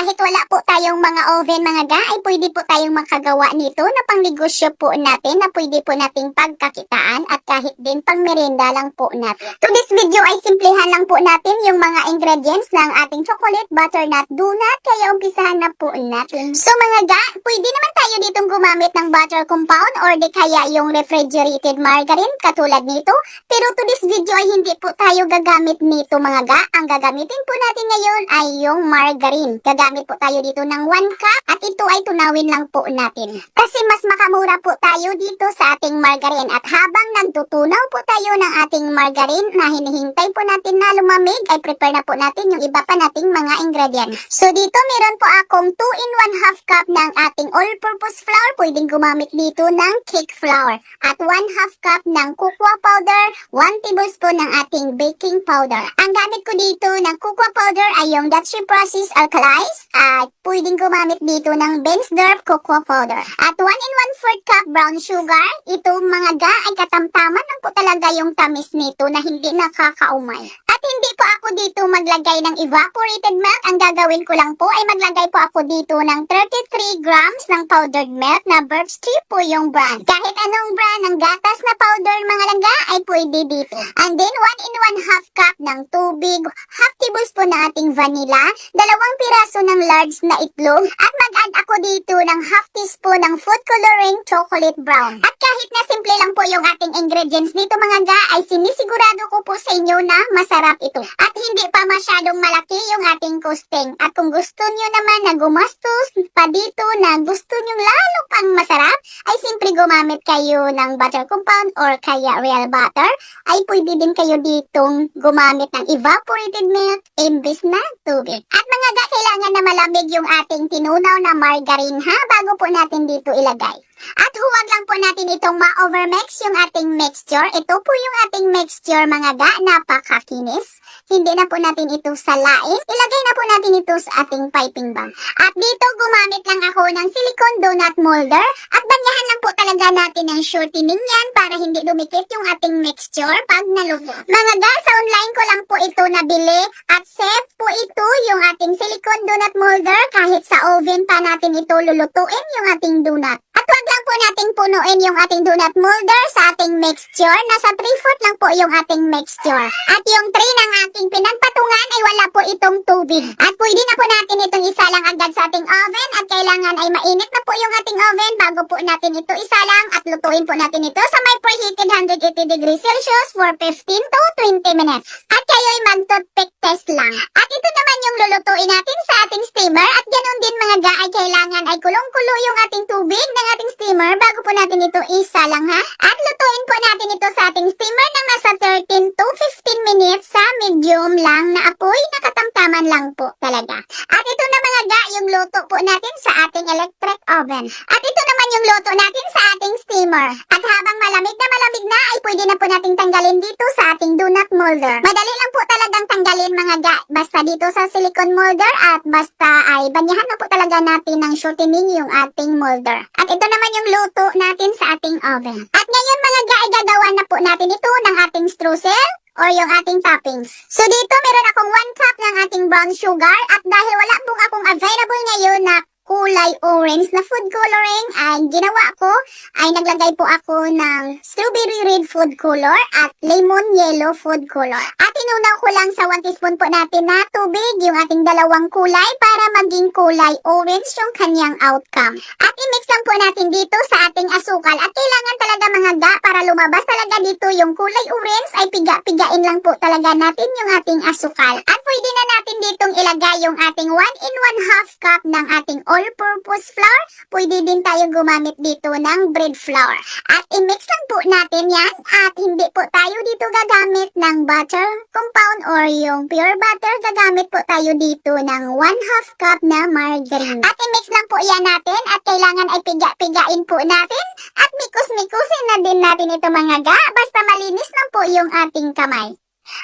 Kahit wala po tayong mga oven mga ga, ay pwede po tayong makagawa nito na pangnegosyo po natin na pwede po nating pagkakitaan at kahit din pang merienda lang po natin. To this video ay simplihan lang po natin yung mga ingredients ng ating chocolate butternut donut kaya umpisahan na po natin. So mga ga, pwede naman tayo ditong gumamit ng butter compound or di kaya yung refrigerated margarine katulad nito. Pero to this video ay hindi po tayo gagamit nito mga ga. Ang gagamitin po natin ngayon ay yung margarine. Gagamit po tayo dito ng 1 cup at ito ay tunawin lang po natin. Kasi mas makamura po tayo dito sa ating margarine at habang nagtutunaw po tayo ng ating margarine na hinihintay po natin na lumamig ay prepare na po natin yung iba pa nating mga ingredients. So dito meron po akong 2 in 1 half cup ng ating all-purpose flour. Pwedeng gumamit dito ng cake flour. At 1 half cup ng cocoa powder, 1 tablespoon ng ating baking powder. Ang gamit ko dito ng cocoa powder ay yung Dutch Process Alkalis at pwedeng gumamit dito ng Bensdorf cocoa powder. At 1 in 1 4 cup brown sugar. Ito mga ga ay katamtaman lang po talaga yung tamis nito na hindi nakakaumay. At hindi po ako dito maglagay ng evaporated milk. Ang gagawin ko lang po ay maglagay po ako dito ng 33 grams ng powdered milk na birch tree po yung brand. Kahit anong brand ng gatas na powder mga langga ay pwede dito. And then 1 in 1 half cup ng tubig, half tablespoon na ating vanilla, dalawang piraso ng large na itlog, at mag-add ako dito ng half teaspoon ng food coloring chocolate brown. At kahit na simple lang po yung ating ingredients dito mga ga, ay sinisigurado ko po sa inyo na masarap ito. At hindi pa masyadong malaki yung ating costing. At kung gusto nyo naman na gumastos pa dito na gusto nyo lalo pang masarap, ay simpre gumamit kayo ng butter compound or kaya real butter, ay pwede din kayo ditong gumamit ng evaporated milk imbis na tubig. At mga ga, kailangan na malamig yung ating tinunaw na margarine ha, bago po natin dito ilagay. At huwag lang po natin itong ma-overmix yung ating mixture. Ito po yung ating mixture mga ga, napakakinis. Hindi na po natin ito salain. Ilagay na po natin ito sa ating piping bag. At dito gumamit lang ako ng silicone donut molder. At banyahan lang po talaga natin ng shortening yan para hindi dumikit yung ating mixture pag naluto. Mga ga, sa online ko ito nabili. At safe po ito yung ating silicone donut molder. Kahit sa oven pa natin ito lulutuin yung ating donut. At wag lang po nating punuin yung ating donut molder sa ating mixture. Nasa 3-4 lang po yung ating mixture. At yung tray ng ating pinagpatungan ay wala po itong tubig. At pwede na po natin itong isalang agad sa ating oven at kailangan ay mainit na po yung ating oven bago po natin ito isalang at lutuin po natin ito sa may preheated 180 degrees Celsius for 15 to 20 minutes. At kayo ay mag-toothpick test lang. At ito naman yung lulutuin natin sa ating steamer at ganun din mga ga ay kailangan ay kulong-kulo yung ating tubig ng ating steamer bago po natin ito isalang ha. At lutuin po natin ito sa ating steamer ng nasa 13 to 15 minutes sa medium lang na apoy na katamtaman lang po talaga. At ito na mga ga yung luto po natin sa ating electric oven. At ito naman yung luto natin sa ating steamer. At habang malamig na malamig na ay pwede na po nating tanggalin dito sa ating donut molder. Madali lang po talagang tanggalin mga ga basta dito sa silicone molder at basta ay banyahan na po talaga natin ng shortening yung ating molder. At ito naman yung luto natin sa ating oven. At ngayon mga ga gagawa na po natin ito ng ating streusel or yung ating toppings. So dito meron akong 1 cup ng ating brown sugar at dahil wala pong akong available ngayon na kulay orange na food coloring ay ginawa ko ay naglagay po ako ng strawberry red food color at lemon yellow food color. At inunaw ko lang sa 1 teaspoon po natin na tubig yung ating dalawang kulay para maging kulay orange yung kanyang outcome. At i-mix lang po natin dito sa ating asukal at kailangan talaga mga ga para lumabas talaga dito yung kulay orange ay piga-pigain lang po talaga natin yung ating asukal. At pwede na natin ditong ilagay yung ating 1 in 1 half cup ng ating all-purpose flour. Pwede din tayo gumamit dito ng bread flour. At i-mix lang po natin yan at hindi po tayo dito gagamit ng butter compound or yung pure butter. Gagamit po tayo dito ng 1 half cup na margarine. At i-mix lang po yan natin at kailangan ay piga-pigain po natin at mikus-mikusin na din natin ito mga ga. Basta malinis lang po yung ating kamay.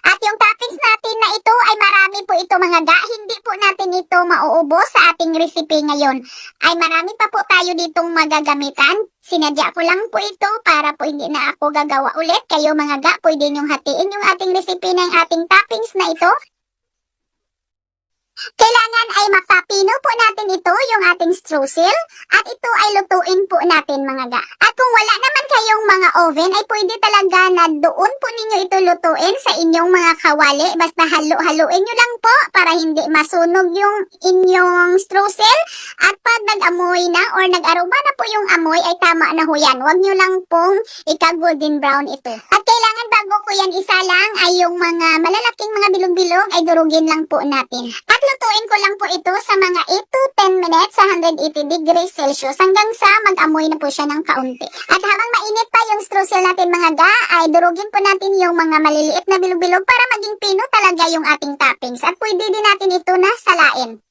At yung toppings natin na ito ay marami po ito mga ga. Hindi po natin ito mauubos sa ating recipe ngayon. Ay marami pa po tayo ditong magagamitan. Sinadya ko lang po ito para po hindi na ako gagawa ulit. Kayo mga ga, pwede niyong hatiin yung ating recipe ng ating toppings na ito. Kailangan ay makapino po natin ito, yung ating streusel, at ito ay lutuin po natin mga ga. At kung wala naman kayong mga oven, ay pwede talaga na doon po ninyo ito lutuin sa inyong mga kawali. Basta halo-haloin nyo lang po para hindi masunog yung inyong streusel. At pag nag-amoy na or nag-aroma na po yung amoy, ay tama na ho yan. Huwag nyo lang pong ika-golden brown ito. At kailangan bago ko yan isa lang ay yung mga malalaking mga bilog-bilog ay durugin lang po natin. At lutuin ko lang po ito sa mga 8 to 10 minutes sa 180 degrees Celsius hanggang sa mag-amoy na po siya ng kaunti. At habang mainit pa yung streusel natin mga ga, ay durugin po natin yung mga maliliit na bilog-bilog para maging pino talaga yung ating toppings. At pwede din natin ito na salain.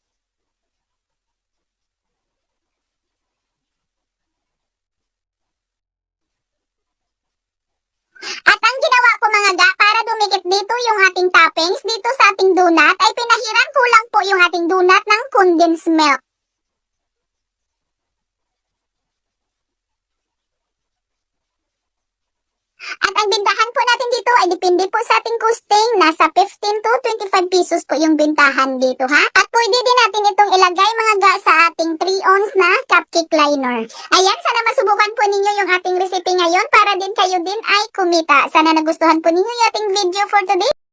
At ang ginawa ko mga ga, para dumikit dito yung ating toppings, dito sa ating donut, ay pinahiran ko lang po yung ating donut ng condensed milk. At ang bintahan po natin dito ay depende po sa ating costing. Nasa 15 to 25 pesos po yung bintahan dito ha. At pwede din natin itong ilagay mga ga sa ating 3 ounce na cupcake liner. Ayan, sana masubukan po ninyo yung ating recipe ngayon para din kayo din ay kumita. Sana nagustuhan po ninyo yung ating video for today.